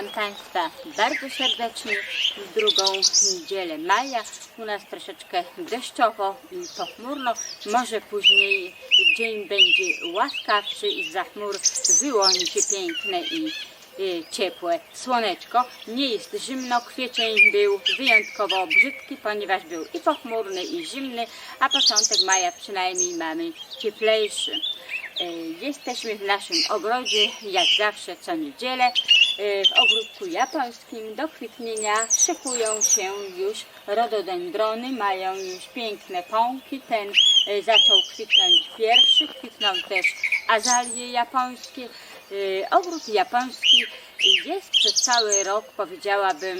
Witam Państwa bardzo serdecznie w drugą niedzielę maja. U nas troszeczkę deszczowo i pochmurno. Może później dzień będzie łaskawszy i za chmur wyłoni się piękne i y, ciepłe słoneczko. Nie jest zimno, kwiecień był wyjątkowo brzydki, ponieważ był i pochmurny i zimny, a początek maja przynajmniej mamy cieplejszy. E, Jesteśmy w naszym ogrodzie, jak zawsze co niedzielę. E, W ogródku japońskim do kwitnienia szykują się już rododendrony, mają już piękne pąki. Ten e, zaczął kwitnąć pierwszy, kwitną też azalie japońskie. E, Ogród japoński jest przez cały rok, powiedziałabym,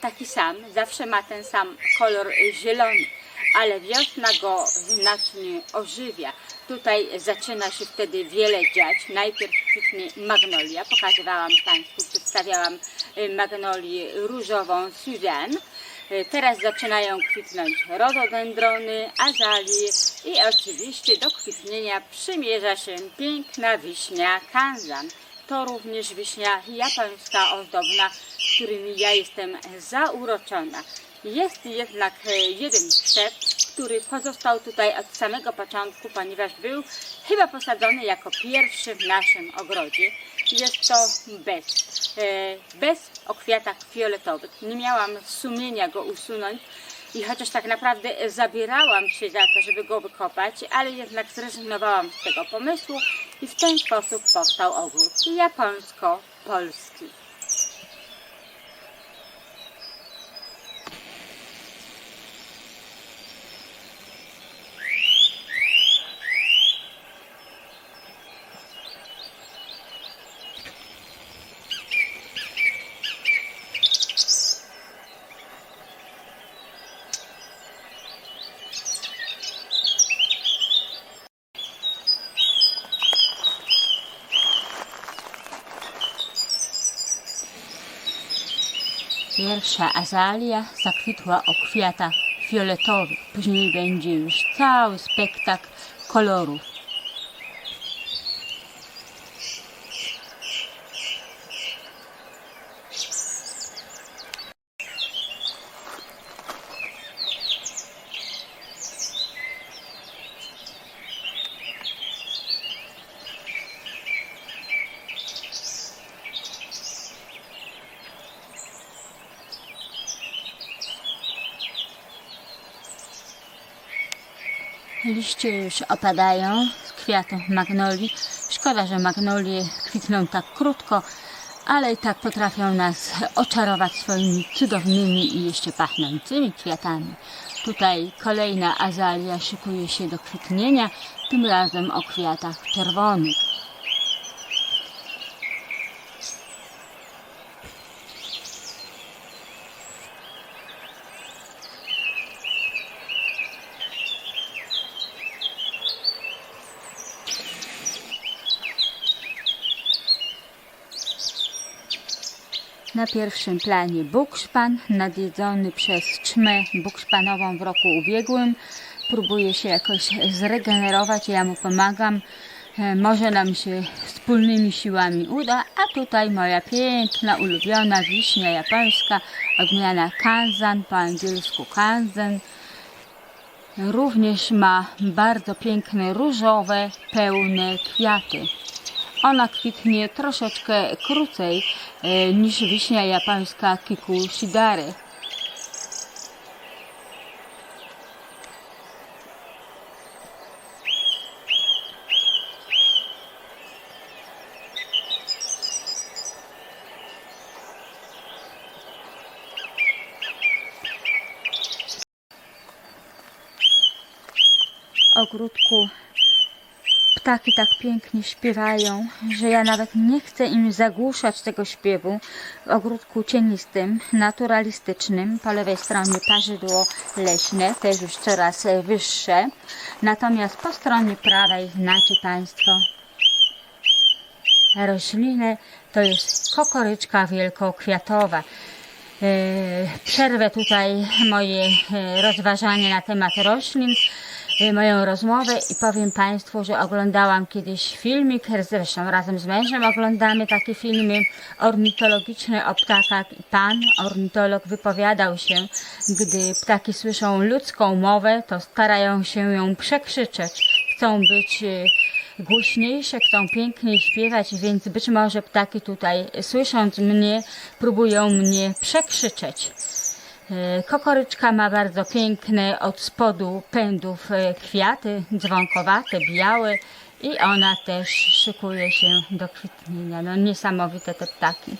taki sam. Zawsze ma ten sam kolor zielony ale wiosna go znacznie ożywia. Tutaj zaczyna się wtedy wiele dziać. Najpierw kwitnie magnolia, pokazywałam Państwu, przedstawiałam y, magnolię różową Suzanne. Y, Teraz zaczynają kwitnąć rododendrony, azalie i oczywiście do kwitnienia przymierza się piękna wiśnia kanzan. To również wiśnia japońska ozdobna, którymi ja jestem zauroczona. Jest jednak e, jeden krzew, który pozostał tutaj od samego początku, ponieważ był chyba posadzony jako pierwszy w naszym ogrodzie. Jest to bez, e, bez o kwiatach fioletowych. Nie miałam sumienia go usunąć i chociaż tak naprawdę zabierałam się za to, żeby go wykopać, ale jednak zrezygnowałam z tego pomysłu i w ten sposób powstał ogród japońsko-polski. Pierwsza azalia zakwitła o kwiatach fioletowych. Później będzie już cały spektakl kolorów. Liście już opadają z kwiatów magnolii. Szkoda, że magnolie kwitną tak krótko, ale i tak potrafią nas oczarować swoimi cudownymi i jeszcze pachnącymi kwiatami. Tutaj kolejna azalia szykuje się do kwitnienia, tym razem o kwiatach czerwonych. Na pierwszym planie bukszpan, nadjedzony przez czmę bukszpanową w roku ubiegłym. Próbuje się jakoś zregenerować, ja mu pomagam. E, Może nam się wspólnymi siłami uda, a tutaj moja piękna, ulubiona wiśnia japońska, odmiana kanzan, po angielsku kanzen. Również ma bardzo piękne, różowe, pełne kwiaty. Ona kwitnie troszeczkę krócej e, niż wiśnia japońska Kiku Shidare. ogródku ptaki tak pięknie śpiewają, że ja nawet nie chcę im zagłuszać tego śpiewu. W ogródku cienistym, naturalistycznym, po lewej stronie parzydło leśne, też już coraz wyższe. Natomiast po stronie prawej znacie Państwo rośliny to jest kokoryczka wielkokwiatowa. E, Przerwę tutaj moje e, rozważanie na temat roślin moją rozmowę i powiem Państwu, że oglądałam kiedyś filmik, zresztą razem z mężem oglądamy takie filmy ornitologiczne o ptakach i pan ornitolog wypowiadał się, gdy ptaki słyszą ludzką mowę, to starają się ją przekrzyczeć. Chcą być y, głośniejsze, chcą piękniej śpiewać, więc być może ptaki tutaj słysząc mnie próbują mnie przekrzyczeć. E, Kokoryczka ma bardzo piękne od spodu pędów e, kwiaty, dzwonkowate, białe i ona też szykuje się do kwitnienia. No niesamowite te ptaki.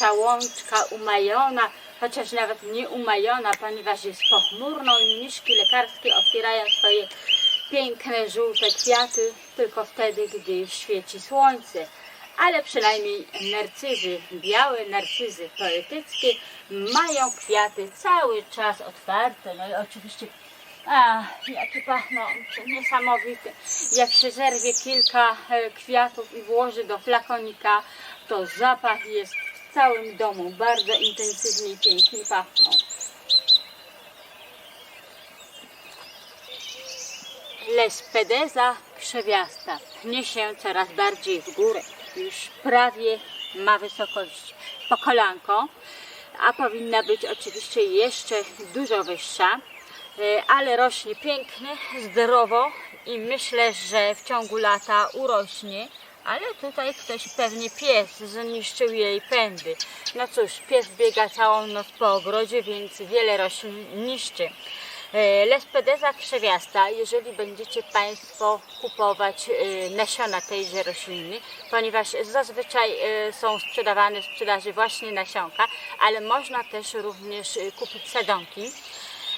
Nasza łączka umajona, chociaż nawet nie umajona, ponieważ jest pochmurno i mniszki lekarskie otwierają swoje piękne żółte kwiaty tylko wtedy, gdy już świeci słońce. Ale przynajmniej narcyzy, białe narcyzy poetyckie mają kwiaty cały czas otwarte. No i oczywiście a, jakie pachnące, niesamowite. Jak się zerwie kilka e, kwiatów i włoży do flakonika, to zapach jest w całym domu. Bardzo intensywnie i pięknie pachną. Lespedeza krzewiasta pnie się coraz bardziej w górę. Już prawie ma wysokość po kolanko, a powinna być oczywiście jeszcze dużo wyższa. E, ale rośnie pięknie, zdrowo i myślę, że w ciągu lata urośnie. Ale tutaj ktoś pewnie pies zniszczył jej pędy. No cóż, pies biega całą noc po ogrodzie, więc wiele roślin niszczy. E, Lespedeza krzewiasta, jeżeli będziecie Państwo kupować e, nasiona tejże rośliny, ponieważ zazwyczaj e, są sprzedawane w sprzedaży właśnie nasionka, ale można też również kupić sadzonki.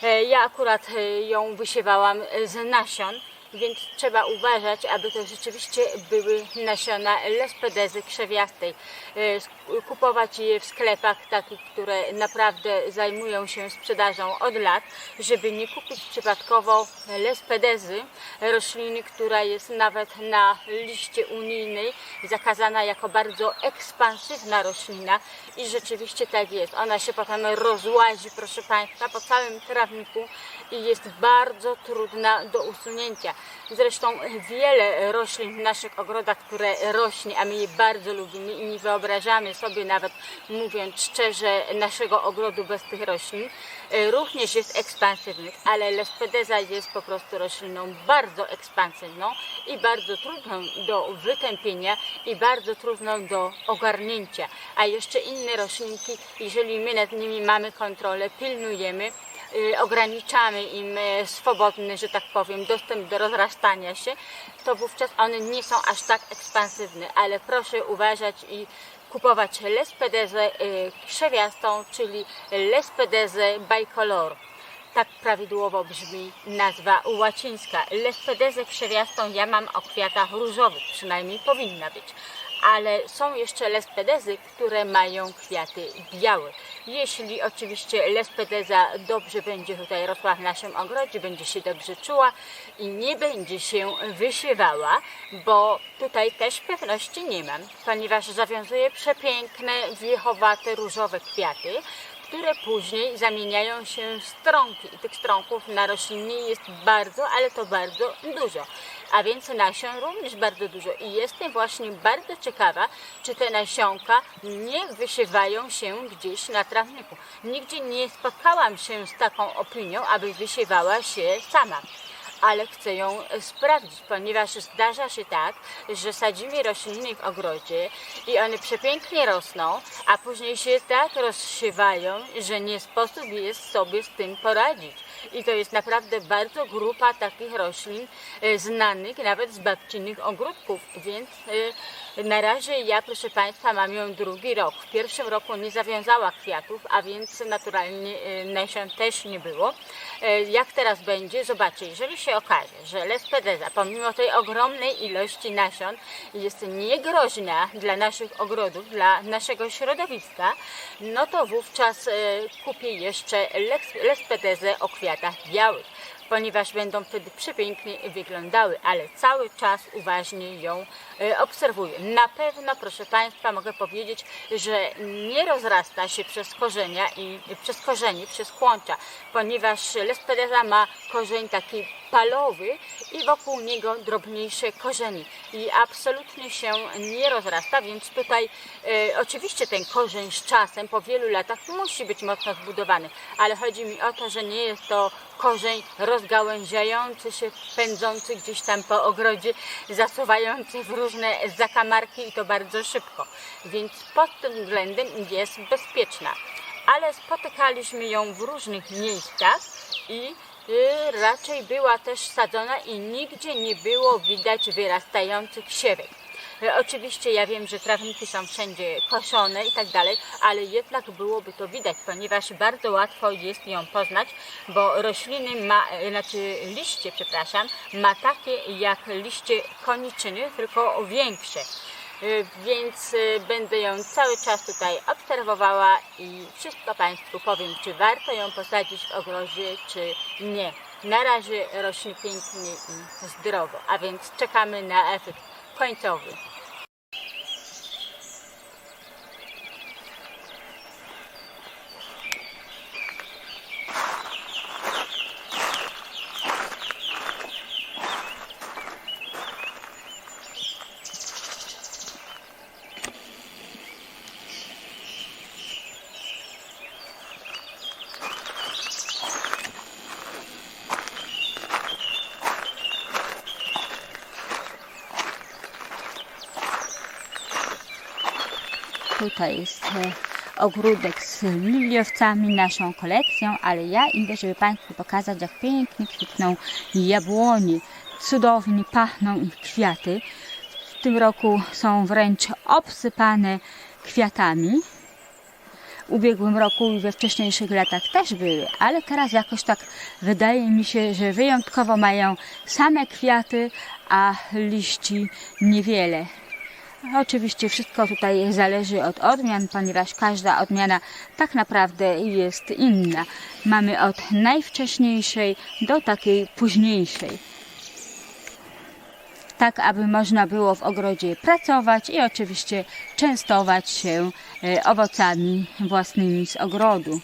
E, Ja akurat ją wysiewałam z nasion, więc trzeba uważać, aby to rzeczywiście były nasiona lespedezy krzewiastej. E, Kupować je w sklepach takich, które naprawdę zajmują się sprzedażą od lat, żeby nie kupić przypadkowo lespedezy, rośliny, która jest nawet na liście unijnej zakazana jako bardzo ekspansywna roślina i rzeczywiście tak jest. Ona się potem rozłazi, proszę Państwa, po całym trawniku i jest bardzo trudna do usunięcia. Zresztą wiele roślin w naszych ogrodach, które rośnie, a my je bardzo lubimy i nie wyobrażamy sobie nawet, mówiąc szczerze, naszego ogrodu bez tych roślin, e, również jest ekspansywnych, ale lespedeza jest po prostu rośliną bardzo ekspansywną i bardzo trudną do wytępienia i bardzo trudną do ogarnięcia. A jeszcze inne roślinki, jeżeli my nad nimi mamy kontrolę, pilnujemy, ograniczamy im e, swobodny, że tak powiem, dostęp do rozrastania się, to wówczas one nie są aż tak ekspansywne, ale proszę uważać i kupować lespedezę y, krzewiastą, czyli lespedezę bicolor. Tak prawidłowo brzmi nazwa łacińska. Lespedezę krzewiastą ja mam o kwiatach różowych, przynajmniej powinna być. Ale są jeszcze lespedezy, które mają kwiaty białe. Jeśli oczywiście lespedeza dobrze będzie tutaj rosła w naszym ogrodzie, będzie się dobrze czuła i nie będzie się wysiewała, bo tutaj też pewności nie mam, ponieważ zawiązuje przepiękne, wiechowate, różowe kwiaty, które później zamieniają się w strąki i tych strąków na roślinie jest bardzo, ale to bardzo dużo. A więc nasion również bardzo dużo i jestem właśnie bardzo ciekawa, czy te nasionka nie wysiewają się gdzieś na trawniku. Nigdzie nie spotkałam się z taką opinią, aby wysiewała się sama ale chcę ją e, sprawdzić, ponieważ zdarza się tak, że sadzimy rośliny w ogrodzie i one przepięknie rosną, a później się tak rozsiewają, że nie sposób jest sobie z tym poradzić. I to jest naprawdę bardzo grupa takich roślin e, znanych nawet z babcinnych ogródków, więc e, Na razie ja, proszę Państwa, mam ją drugi rok. W pierwszym roku nie zawiązała kwiatów, a więc naturalnie e, nasion też nie było. E, Jak teraz będzie, zobaczcie, jeżeli się okaże, że lespedeza, pomimo tej ogromnej ilości nasion, jest niegroźna dla naszych ogrodów, dla naszego środowiska, no to wówczas e, kupię jeszcze les- lespedezę o kwiatach białych ponieważ będą wtedy przepięknie wyglądały, ale cały czas uważnie ją e, obserwuję. Na pewno, proszę Państwa, mogę powiedzieć, że nie rozrasta się przez korzenia i przez korzenie, przez kłącza, ponieważ lespedeza ma korzeń taki palowy i wokół niego drobniejsze korzenie i absolutnie się nie rozrasta, więc tutaj e, oczywiście ten korzeń z czasem po wielu latach musi być mocno zbudowany, ale chodzi mi o to, że nie jest to korzeń rozgałęziający się, pędzący gdzieś tam po ogrodzie, zasuwający w różne zakamarki i to bardzo szybko, więc pod tym względem jest bezpieczna ale spotykaliśmy ją w różnych miejscach i y, raczej była też sadzona i nigdzie nie było widać wyrastających siewek. Y, Oczywiście ja wiem, że trawniki są wszędzie koszone i tak dalej, ale jednak byłoby to widać, ponieważ bardzo łatwo jest ją poznać, bo rośliny ma, y, znaczy liście, przepraszam, ma takie jak liście koniczyny, tylko większe. Y, więc będę ją cały czas tutaj obserwowała i wszystko Państwu powiem, czy warto ją posadzić w ogrodzie, czy nie. Na razie rośnie pięknie i zdrowo, a więc czekamy na efekt końcowy. Tutaj jest e, ogródek z liliowcami, naszą kolekcją, ale ja idę, żeby Państwu pokazać, jak pięknie kwitną jabłonie. Cudownie pachną ich kwiaty. W tym roku są wręcz obsypane kwiatami. W ubiegłym roku i we wcześniejszych latach też były, ale teraz jakoś tak wydaje mi się, że wyjątkowo mają same kwiaty, a liści niewiele. Oczywiście wszystko tutaj zależy od odmian, ponieważ każda odmiana tak naprawdę jest inna. Mamy od najwcześniejszej do takiej późniejszej. Tak, aby można było w ogrodzie pracować i oczywiście częstować się e, owocami własnymi z ogrodu.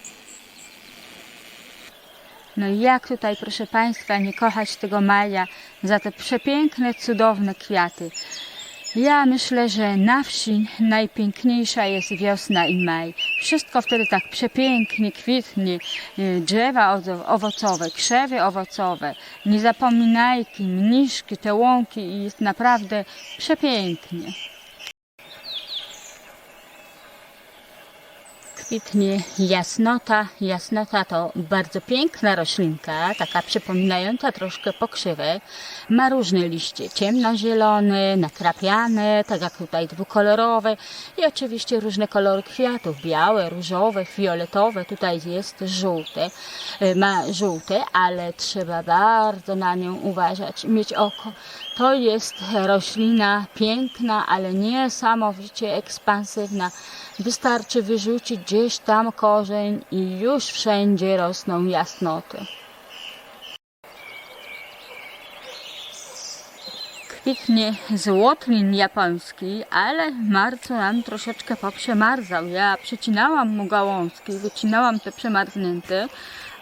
No i jak tutaj, proszę Państwa, nie kochać tego maja za te przepiękne, cudowne kwiaty. Ja myślę, że na wsi najpiękniejsza jest wiosna i maj. Wszystko wtedy tak przepięknie kwitnie. Y, Drzewa owo- owocowe, krzewy owocowe, niezapominajki, mniszki, te łąki i jest naprawdę przepięknie. Kwitnie jasnota. Jasnota to bardzo piękna roślinka, taka przypominająca troszkę pokrzywę. Ma różne liście, ciemnozielone, nakrapiane, tak jak tutaj dwukolorowe i oczywiście różne kolory kwiatów, białe, różowe, fioletowe, tutaj jest żółte. E, Ma żółte, ale trzeba bardzo na nią uważać, mieć oko. To jest roślina piękna, ale niesamowicie ekspansywna. Wystarczy wyrzucić gdzieś tam korzeń i już wszędzie rosną jasnoty. Kwitnie złotlin japoński, ale w marcu nam troszeczkę poprzemarzał. Ja przycinałam mu gałązki, wycinałam te przemarznięte,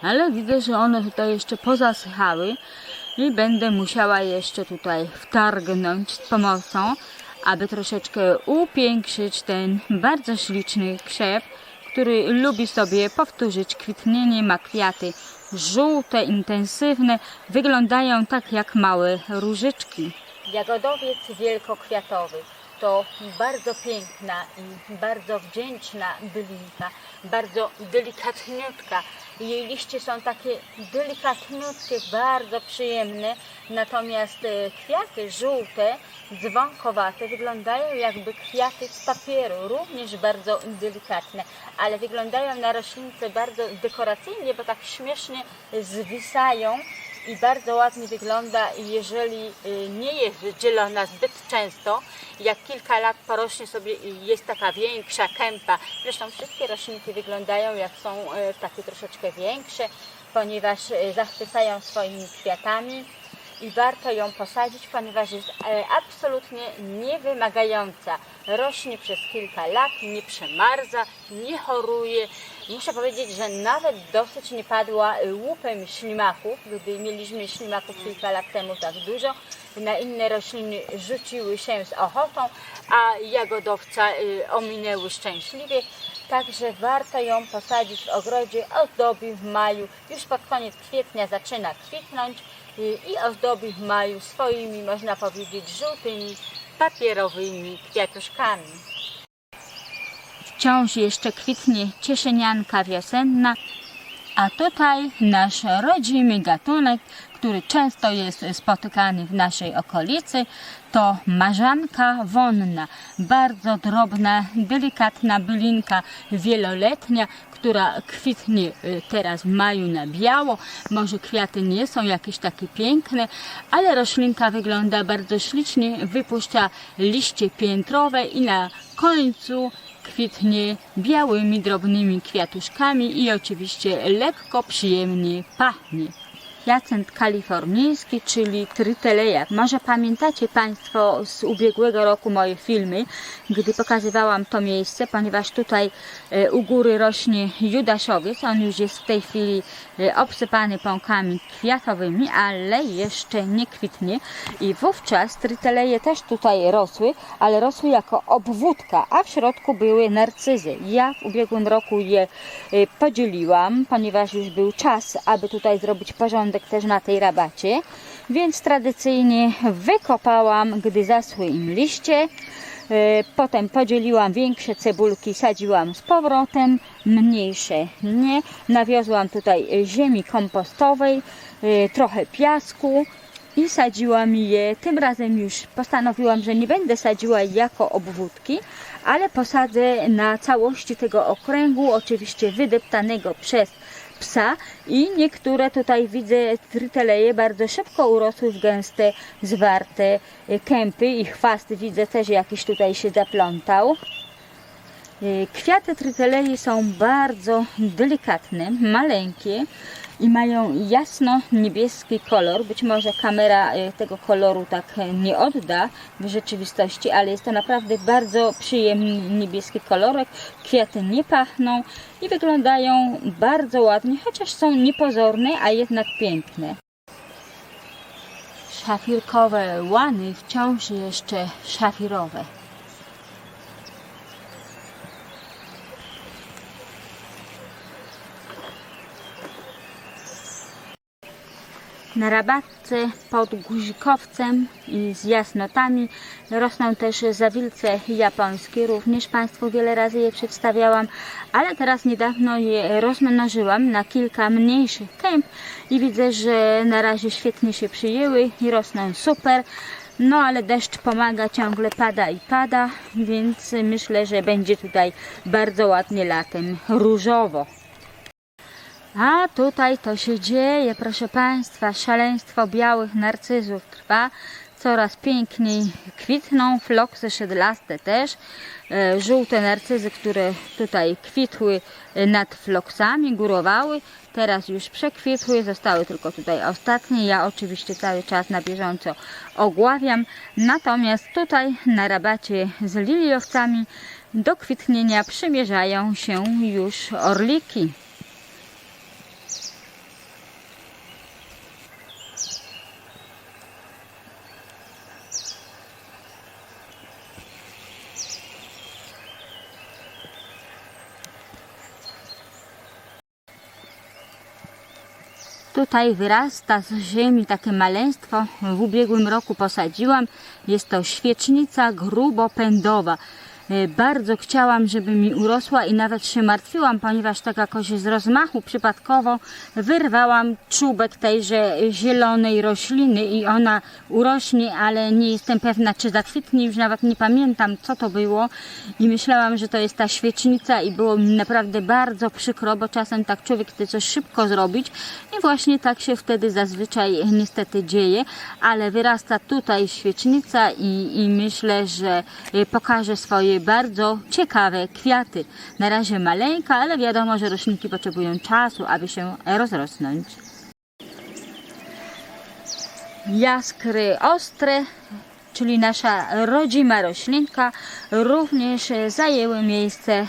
ale widzę, że one tutaj jeszcze pozasychały i będę musiała jeszcze tutaj wtargnąć z pomocą, aby troszeczkę upiększyć ten bardzo śliczny krzew, który lubi sobie powtórzyć kwitnienie, ma kwiaty żółte, intensywne, wyglądają tak jak małe różyczki. Jagodowiec wielkokwiatowy to bardzo piękna i bardzo wdzięczna bylinka, bardzo delikatniutka. Jej liście są takie delikatniutkie, bardzo przyjemne, Natomiast e, kwiaty żółte, dzwonkowate wyglądają jakby kwiaty z papieru, również bardzo delikatne, ale wyglądają na roślince bardzo dekoracyjnie, bo tak śmiesznie zwisają i bardzo ładnie wygląda, jeżeli y, nie jest dzielona zbyt często. Jak kilka lat porośnie sobie jest taka większa kępa. Zresztą wszystkie roślinki wyglądają jak są y, takie troszeczkę większe, ponieważ y, zachwycają swoimi kwiatami i warto ją posadzić, ponieważ jest e, absolutnie niewymagająca. Rośnie przez kilka lat, nie przemarza, nie choruje. Muszę powiedzieć, że nawet dosyć nie padła łupem ślimaków, gdy mieliśmy ślimaków kilka lat temu tak dużo. Na inne rośliny rzuciły się z ochotą, a jagodowca e, ominęły szczęśliwie. Także warto ją posadzić w ogrodzie, ozdobi w maju. Już pod koniec kwietnia zaczyna kwitnąć y, i ozdobi w maju swoimi, można powiedzieć, żółtymi, papierowymi kwiatuszkami. Wciąż jeszcze kwitnie cieszynianka wiosenna, a tutaj nasz rodzimy gatunek, który często jest spotykany w naszej okolicy, to marzanka wonna, bardzo drobna, delikatna bylinka wieloletnia, która kwitnie y, teraz w maju na biało. Może kwiaty nie są jakieś takie piękne, ale roślinka wygląda bardzo ślicznie, wypuszcza liście piętrowe i na końcu kwitnie białymi, drobnymi kwiatuszkami i oczywiście lekko przyjemnie pachnie. Jacent kalifornijski, czyli Triteleja. Może pamiętacie Państwo z ubiegłego roku moje filmy, gdy pokazywałam to miejsce, ponieważ tutaj e, u góry rośnie judaszowiec. On już jest w tej chwili e, obsypany pąkami kwiatowymi, ale jeszcze nie kwitnie. I wówczas Triteleje też tutaj rosły, ale rosły jako obwódka, a w środku były narcyzy. Ja w ubiegłym roku je e, podzieliłam, ponieważ już był czas, aby tutaj zrobić porządek też na tej rabacie, więc tradycyjnie wykopałam, gdy zasły im liście. E, Potem podzieliłam większe cebulki, sadziłam z powrotem, mniejsze nie. Nawiozłam tutaj ziemi kompostowej, e, trochę piasku i sadziłam je. Tym razem już postanowiłam, że nie będę sadziła jako obwódki, ale posadzę na całości tego okręgu, oczywiście wydeptanego przez psa i niektóre tutaj widzę tryteleje bardzo szybko urosły w gęste, zwarte y, kępy i chwast widzę też jakiś tutaj się zaplątał. Y, Kwiaty trytelei są bardzo delikatne, maleńkie i mają jasno-niebieski kolor. Być może kamera y, tego koloru tak y, nie odda w rzeczywistości, ale jest to naprawdę bardzo przyjemny niebieski kolorek. Kwiaty nie pachną i wyglądają bardzo ładnie, chociaż są niepozorne, a jednak piękne. Szafirkowe łany wciąż jeszcze szafirowe. Na rabatce pod guzikowcem i z jasnotami rosną też zawilce japońskie. Również Państwu wiele razy je przedstawiałam, ale teraz niedawno je rozmnożyłam na kilka mniejszych kęp i widzę, że na razie świetnie się przyjęły i rosną super. No ale deszcz pomaga, ciągle pada i pada, więc myślę, że będzie tutaj bardzo ładnie latem różowo. A tutaj to się dzieje, proszę Państwa, szaleństwo białych narcyzów trwa. Coraz piękniej kwitną, floksy szydlaste też. E, Żółte narcyzy, które tutaj kwitły e, nad floksami, górowały, teraz już przekwitły, zostały tylko tutaj ostatnie. Ja oczywiście cały czas na bieżąco ogławiam. Natomiast tutaj na rabacie z liliowcami do kwitnienia przymierzają się już orliki. Tutaj wyrasta z ziemi takie maleństwo. W ubiegłym roku posadziłam. Jest to świecznica grubopędowa. E, Bardzo chciałam, żeby mi urosła i nawet się martwiłam, ponieważ tak jakoś z rozmachu przypadkowo wyrwałam czubek tejże zielonej rośliny i ona urośnie, ale nie jestem pewna, czy zakwitnie, już nawet nie pamiętam, co to było. I myślałam, że to jest ta świecznica i było mi naprawdę bardzo przykro, bo czasem tak człowiek chce coś szybko zrobić i właśnie tak się wtedy zazwyczaj niestety dzieje, ale wyrasta tutaj świecznica i, i myślę, że y, pokaże swoje bardzo ciekawe kwiaty. Na razie maleńka, ale wiadomo, że roślinki potrzebują czasu, aby się rozrosnąć. Jaskry ostre, czyli nasza rodzima roślinka, również zajęły miejsce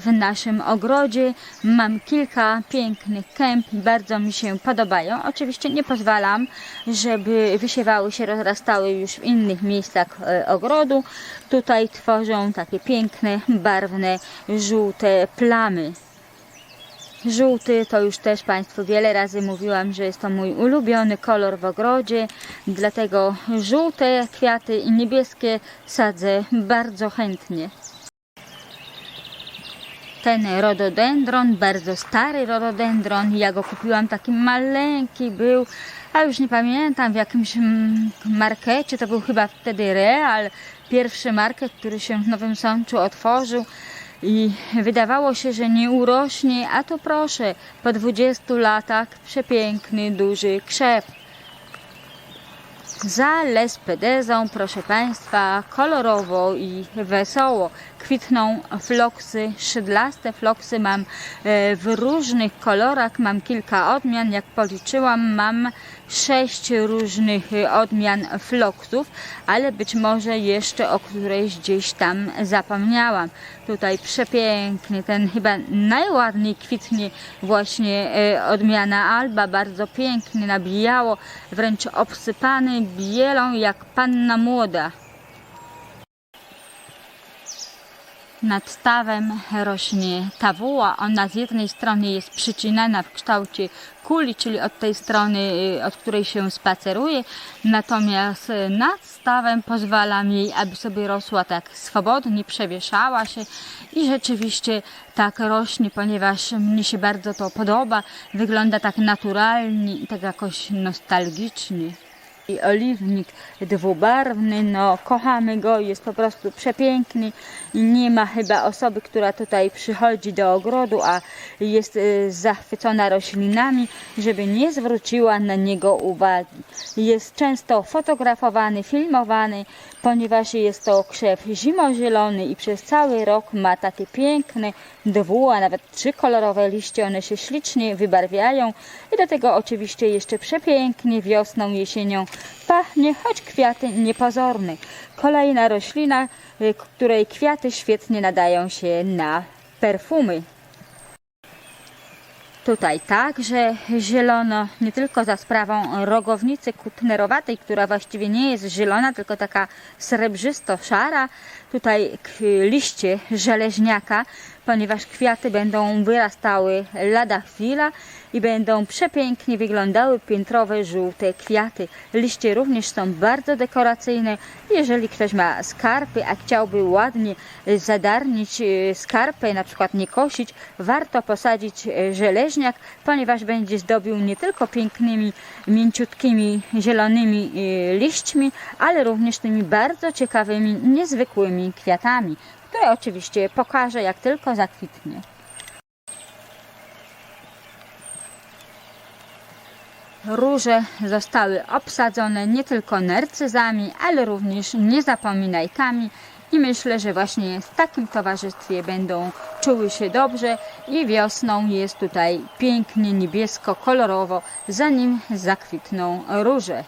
w naszym ogrodzie. Mam kilka pięknych kęp bardzo mi się podobają. Oczywiście nie pozwalam, żeby wysiewały się, rozrastały już w innych miejscach e, ogrodu. Tutaj tworzą takie piękne, barwne, żółte plamy. Żółty to już też Państwu wiele razy mówiłam, że jest to mój ulubiony kolor w ogrodzie, dlatego żółte kwiaty i niebieskie sadzę bardzo chętnie. Ten rododendron, bardzo stary rododendron, ja go kupiłam taki maleńki był, a już nie pamiętam w jakimś mm, markecie, to był chyba wtedy Real, pierwszy market, który się w Nowym Sączu otworzył. I wydawało się, że nie urośnie, a to proszę, po 20 latach przepiękny, duży krzew. Za lespedezą, proszę Państwa, kolorowo i wesoło kwitną floksy, szydlaste floksy mam e, w różnych kolorach, mam kilka odmian, jak policzyłam mam sześć różnych odmian floksów, ale być może jeszcze o którejś gdzieś tam zapomniałam. Tutaj przepiękny, ten chyba najładniej kwitnie właśnie e, odmiana alba, bardzo piękny, na biało, wręcz obsypany bielą jak panna młoda. Nad stawem rośnie tawuła. Ona z jednej strony jest przycinana w kształcie kuli, czyli od tej strony, y, od której się spaceruje, natomiast y, nad stawem pozwalam jej, aby sobie rosła tak swobodnie, przewieszała się i rzeczywiście tak rośnie, ponieważ mnie się bardzo to podoba. Wygląda tak naturalnie i tak jakoś nostalgicznie i oliwnik dwubarwny, no kochamy go, jest po prostu przepiękny nie ma chyba osoby, która tutaj przychodzi do ogrodu, a jest y, zachwycona roślinami, żeby nie zwróciła na niego uwagi. Jest często fotografowany, filmowany, ponieważ jest to krzew zimozielony i przez cały rok ma takie piękne dwu, a nawet trzykolorowe liście, one się ślicznie wybarwiają i do tego oczywiście jeszcze przepięknie wiosną, jesienią pachnie, choć kwiaty niepozorne. Kolejna roślina, y, której kwiaty świetnie nadają się na perfumy. Tutaj także zielono, nie tylko za sprawą rogownicy kutnerowatej, która właściwie nie jest zielona, tylko taka srebrzysto-szara. Tutaj liście żeleźniaka, ponieważ kwiaty będą wyrastały lada chwila i będą przepięknie wyglądały piętrowe żółte kwiaty. Liście również są bardzo dekoracyjne. Jeżeli ktoś ma skarpy, a chciałby ładnie zadarnić e, skarpę, na przykład nie kosić, warto posadzić e, żeleźniak, ponieważ będzie zdobił nie tylko pięknymi, mięciutkimi, zielonymi e, liśćmi, ale również tymi bardzo ciekawymi, niezwykłymi kwiatami, które oczywiście pokażę jak tylko zakwitnie. Róże zostały obsadzone nie tylko narcyzami, ale również niezapominajkami i myślę, że właśnie w takim towarzystwie będą czuły się dobrze i wiosną jest tutaj pięknie niebiesko-kolorowo, zanim zakwitną róże.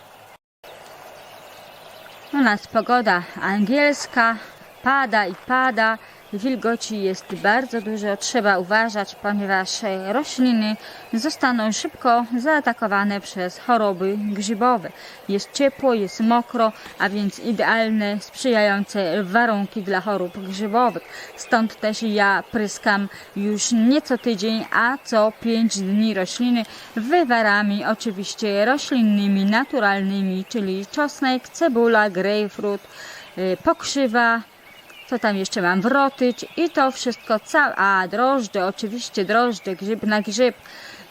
U nas pogoda angielska, pada i pada, wilgoci jest bardzo dużo, trzeba uważać, ponieważ e, rośliny zostaną szybko zaatakowane przez choroby grzybowe. Jest ciepło, jest mokro, a więc idealne, sprzyjające warunki dla chorób grzybowych. Stąd też ja pryskam już nie co tydzień, a co 5 dni rośliny wywarami oczywiście roślinnymi, naturalnymi, czyli czosnek, cebula, grejpfrut, y, pokrzywa, co tam jeszcze mam? Wrotycz i to wszystko, ca- a drożdże, oczywiście drożdże, grzyb na grzyb.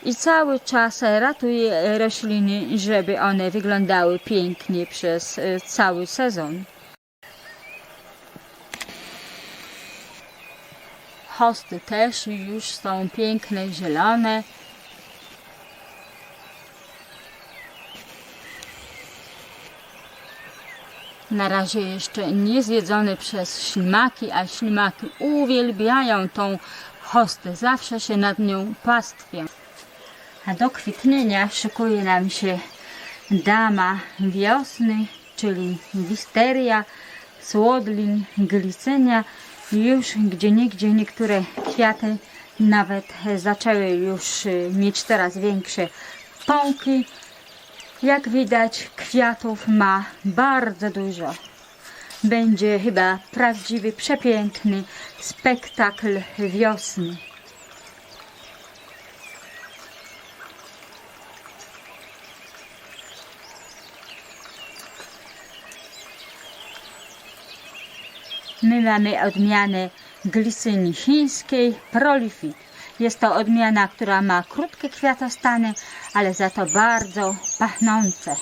I cały czas ratuję rośliny, żeby one wyglądały pięknie przez e, cały sezon. Hosty też już są piękne, zielone. Na razie jeszcze nie zjedzone przez ślimaki, a ślimaki uwielbiają tą hostę. Zawsze się nad nią pastwią. A do kwitnienia szykuje nam się dama wiosny, czyli wisteria, słodlin, glicynia. Już gdzie niegdzie niektóre kwiaty nawet zaczęły już mieć coraz większe pąki. Jak widać, kwiatów ma bardzo dużo. Będzie chyba prawdziwy, przepiękny spektakl wiosny. My mamy odmianę glicynii chińskiej Prolifit. Jest to odmiana, która ma krótkie kwiatostany, ale za to bardzo pachnące.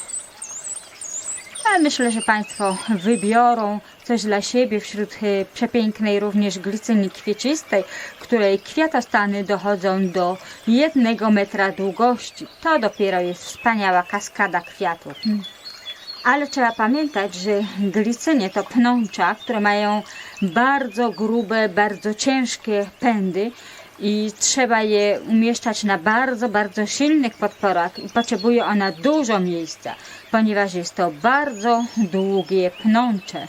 A myślę, że Państwo wybiorą coś dla siebie wśród e, przepięknej również glicyni kwiecistej, której kwiatostany dochodzą do jednego metra długości. To dopiero jest wspaniała kaskada kwiatów. Ale trzeba pamiętać, że glicynie to pnącza, które mają bardzo grube, bardzo ciężkie pędy i trzeba je umieszczać na bardzo, bardzo silnych podporach i potrzebuje ona dużo miejsca, ponieważ jest to bardzo długie pnącze.